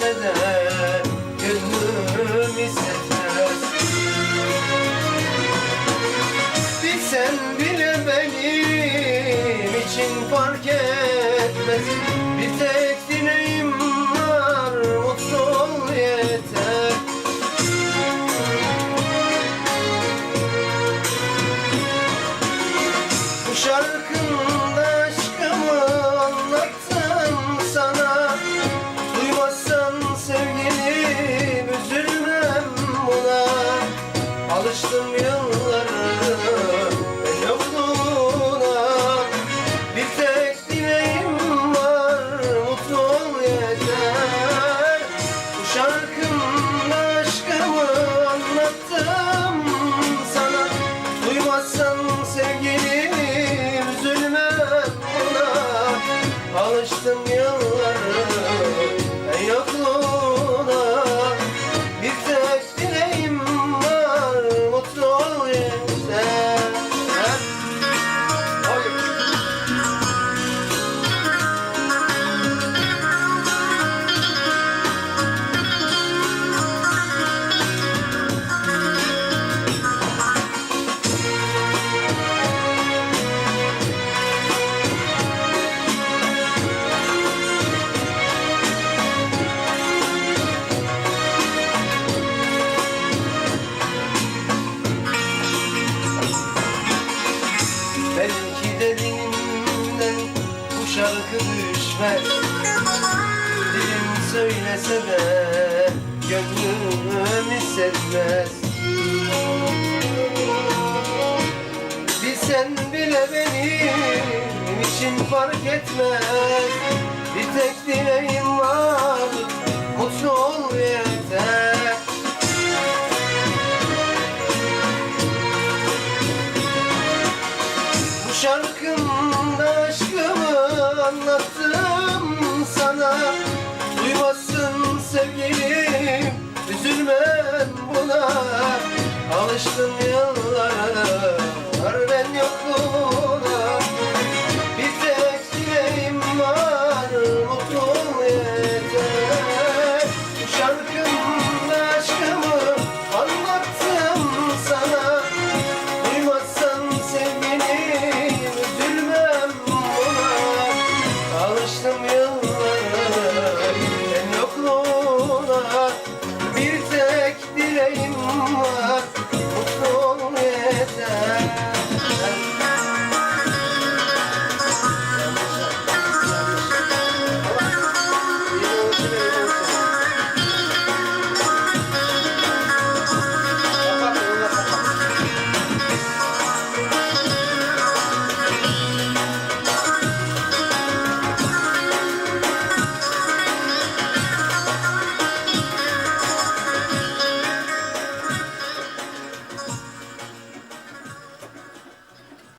Söylese de gönlüm hissetmez Bilsen bile benim için fark etmez. Bir some şarkı düşmez. Dilim söylese de gönlüm hissetmez. Bilsen bile benim için fark etmez. Bir tek dileğim var mutlu ol yeter. Bu aşkımı anlattım sana. Duymazsın sevgilim. Üzülmem buna. Alıştım yıllara. Ben yokluğuna